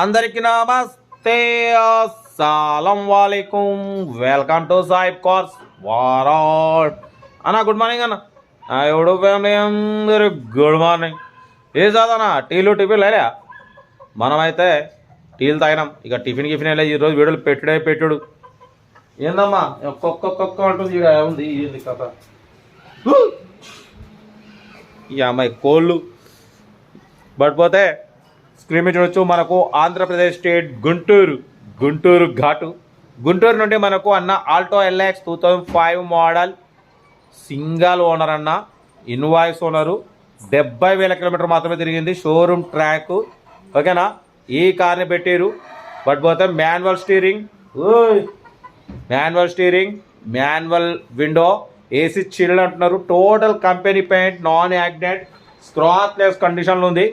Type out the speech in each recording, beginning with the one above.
అందరికి నమస్తే. అస్సలం వాలేకుం. వెల్కమ్ టు సాయిబ్ కోర్స్ వారాడ్. అన్న గుడ్ మార్నింగ్ అన్న. ఎవడు ఫ్యామిలీ అందరు గుడ్ మార్నింగ్. ఏ చదవనా టీలు టిఫిన్ లేరా మనమైతే టీలు తాగినాం. ఇక టిఫిన్ గిఫిన్ వెళ్ళి ఈరోజు వీడియోలు పెట్టుడే పెట్టుడు. ఏందమ్మా? ఒక్కొక్కొక్క అంటుంది ఇక ఉంది ఏంది కథ. ఈ అమ్మాయి కోళ్ళు. బట్ పోతే స్క్రీన్ మీద చూడొచ్చు మనకు ఆంధ్రప్రదేశ్ స్టేట్ గుంటూరు గుంటూరు ఘాటు. గుంటూరు నుండి మనకు అన్న Alto LX two thousand five model single owner అన్న ఇన్వాయిస్ ఓనరు. డెబ్బై వేల కిలోమీటర్ మాత్రమే తిరిగింది షోరూమ్ ట్రాక్. ఓకేనా? ఈ కార్ని పెట్టారు. బట్ పోతే manual steering. Manual steering manual window AC chilled అంటున్నారు. Total company paint non accident scratchless కండిషన్లో ఉంది.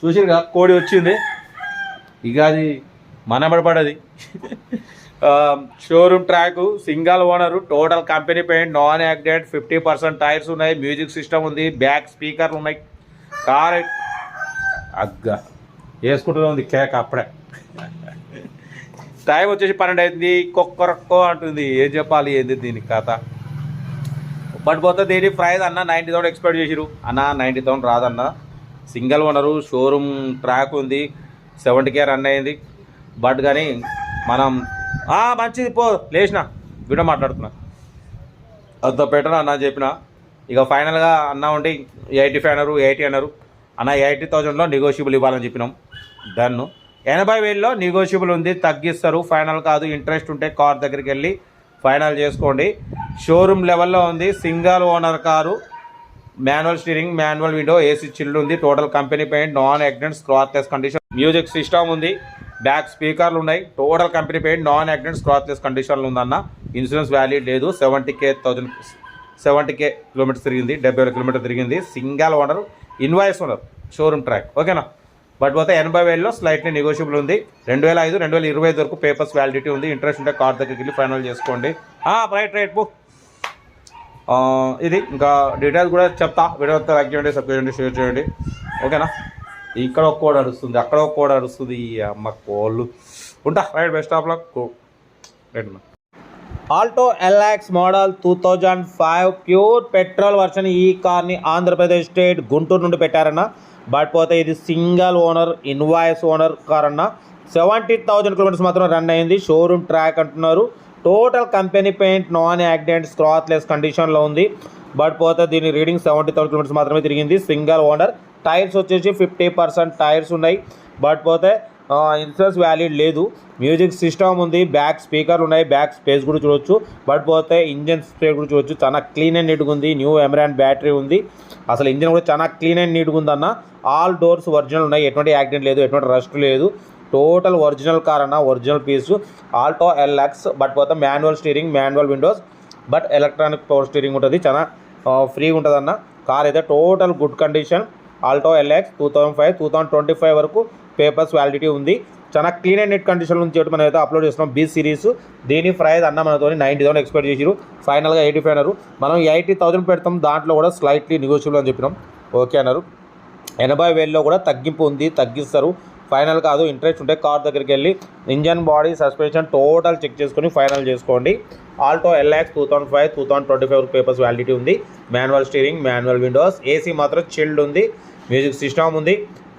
చూసిరుగా కోడి వచ్చింది. ఇక అది మనబడపడది showroom track single owner total company paint non accident fifty percent tyres ఉన్నాయి. మ్యూజిక్ సిస్టమ్ ఉంది. బ్యాక్ స్పీకర్లు ఉన్నాయి. కార్ అగ్గా. వేసుకుంటూనే ఉంది కేక్ అప్పుడే. టైం వచ్చేసి పన్నెండు అవుతుంది కొక్కరొక్కో అంటుంది. ఏం చెప్పాలి? ఏంది దీని కథ? బట్ పోతే దీని ప్రైస్ అన్న నైంటీ థౌసండ్ ఎక్స్పెక్ట్ చేసిరు అన్న నైంటీ థౌసండ్ రాదన్నా. సింగిల్ ఓనరు షోరూమ్ ట్రాక్ ఉంది సెవెంటీ కే రన్ అయింది. బట్ కానీ మనం మంచిది పో లేచిన. వీడియో మాట్లాడుతున్నా. అంత పెట్టను అన్న చెప్పిన. ఇక ఫైనల్గా అన్న ఉండి ఎయిటీ ఫైవ్ అన్నారు ఎయిటీ అన్నారు. అన్న ఎయిటీ థౌజండ్లో నెగోషియబుల్ ఇవ్వాలని చెప్పినాం. డన్ను ఎనభై వేలలో నెగోషియబుల్ ఉంది తగ్గిస్తారు. ఫైనల్ కాదు ఇంట్రెస్ట్ ఉంటే కార్ దగ్గరికి వెళ్ళి ఫైనల్ చేసుకోండి. షోరూమ్ లెవెల్లో ఉంది single owner car. Manual steering manual window AC chilled ఉంది total company paint non accidents scratchless condition. Music system ఉంది బ్యాక్ స్పీకర్లు ఉన్నాయి total company paint non accidents scratchless కండిషన్లు ఉందన్న. ఇన్సూరెన్స్ వ్యాల్యూ లేదు seventy K thousand seventy K kilometres తిరిగింది డెబ్బై వేల కిలోమీటర్ తిరిగింది. Single owner invoice owner showroom track ఓకేనా? బట్ పోతే ఎనభై వేలలో స్లైట్లీ నెగోషియబుల్ ఉంది. రెండు వేల ఐదు రెండు వేల ఇరవై ఐదు వరకు పేపర్స్ వ్యాలిడిటీ ఉంది. ఇంట్రెస్ట్ ఉంటే కార్ దగ్గరికి వెళ్ళి ఫైనల్ చేసుకోండి. రైట్ రైట్ బుక్ ఇది ఇంకా డీటెయిల్స్ కూడా చెప్తా. వీడియో లైక్ చేయండి సబ్స్క్రైబ్ చేయండి షేర్ చేయండి. ఓకేనా ఇక్కడ ఒక కోడ్ అరుస్తుంది అక్కడ ఒక కోడ్ అరుస్తుంది ఈ అమ్మ కోళ్ళు. ఉంటా right best of luck right Alto LX model two thousand five pure petrol version ఈ కార్ని ఆంధ్రప్రదేశ్ స్టేట్ గుంటూరు నుండి పెట్టారన్న. బట్ పోతే ఇది single owner invoice owner car అన్న. సెవెంటీ థౌజండ్ కిలోమీటర్స్ మాత్రం రన్ అయింది. షోరూమ్ ట్రాక్ అంటున్నారు. Total company paint non accident scratchless కండిషన్లో ఉంది. బట్ పోతే దీని రీడింగ్ సెవెంటీ థౌసండ్ కిలోమీటర్స్ మాత్రమే తిరిగింది. Single owner. టైర్స్ వచ్చేసి ఫిఫ్టీ పర్సెంట్ టైర్స్ ఉన్నాయి. బట్ పోతే ఇన్సూరెన్స్ వ్యాలిడ్ లేదు. మ్యూజిక్ సిస్టమ్ ఉంది. బ్యాక్ స్పీకర్లు ఉన్నాయి. బ్యాక్ స్పేస్ కూడా చూడొచ్చు. బట్ పోతే ఇంజన్ స్పేస్ కూడా చూడొచ్చు. చాలా క్లీన్ అండ్ నీట్గా ఉంది. న్యూ ఎమరాన్ బ్యాటరీ ఉంది. అసలు ఇంజన్ కూడా చాలా క్లీన్ అండ్ నీట్గా ఉందన్న. ఆల్ డోర్స్ ఒరిజినల్ ఉన్నాయి. ఎటువంటి యాక్సిడెంట్ లేదు. ఎటువంటి రస్ట్ లేదు. టోటల్ ఒరిజినల్ కార్ అన్న original piece. Alto LX but పోతే manual steering manual windows but electronic power steering ఉంటుంది. చాలా ఫ్రీగా ఉంటుంది అన్న కార్ అయితే total good condition. Alto LX two thousand five two thousand twenty five వరకు పేపర్స్ వ్యాలిడిటీ ఉంది. చాలా క్లీన్ అండ్ నెట్ కండిషన్ నుంచి ఒకటి మనం అయితే అప్లోడ్ చేస్తున్నాం బీ సిరీస్ దీని ప్రైస్ అన్న మనతో నైంటీ థౌసండ్ ఎక్స్పెక్ట్ చేసిరు ఫైనల్గా ఎయిటీ ఫైవ్ అన్నారు. మనం ఎయిటీ థౌసండ్ పెడతాం దాంట్లో కూడా స్లైట్లీ నెగోషియబుల్ అని చెప్పినాం. ఓకే అన్నారు. ఎనభై వేలలో కూడా తగ్గింపు ఉంది తగ్గిస్తారు. ఫైనల్ కాదు ఇంట్రెస్ట్ ఉంటే కార్ దగ్గరికి వెళ్ళి engine body suspension total check చేసుకొని ఫైనల్ చేసుకోండి. Alto LX two thousand five two thousand twenty five papers validity ఉంది. Manual steering manual windows AC మాత్రం చిల్డ్ ఉంది. మ్యూజిక్ సిస్టమ్ ఉంది.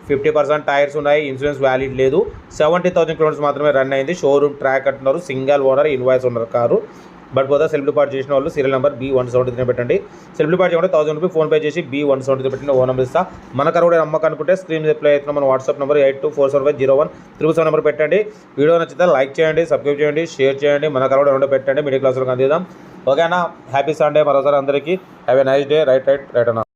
ఫిఫ్టీ పర్సెంట్ టైర్స్ ఉన్నాయి. ఇన్సూరెన్స్ వ్యాలిడ్ లేదు. సెవెంటీ థౌసండ్ కిలోమీటర్స్ మాత్రమే run అయింది. షోరూమ్ ట్రాక్ అంటున్నారు. సింగల్ ఓనర్ ఇన్వాయిస్ ఉన్నారు కారు. బట్ పోతే సెల్ఫ్ డిపార్ట్ చేసిన వాళ్ళు serial number B one seventy three పెట్టండి. సెల్ఫ్ డిపార్ట్ చేయకుండా థౌసండ్ రూపీ ఫోన్ పే చేసి బీ వన్ సెవెంటీ త్రీ పెట్టిన ఓ నెంబర్ ఇస్తా. మన కారు కూడా నమ్మకం అనుకుంటే స్క్రీన్ రిప్లై అవుతున్న మన WhatsApp number eight two four seven five zero one triple seven number పెట్టండి. వీడియో నచ్చితే లైక్ చేయండి సబ్స్క్రైబ్ చేయండి షేర్ చేయండి మన కారు రెండు పెట్టండి మిడిల్ క్లాస్లో అందిద్దాం. ఓకేనా హ్యాపీ సండే మరోసారి అందరికీ. Have a nice day right right right అన్న.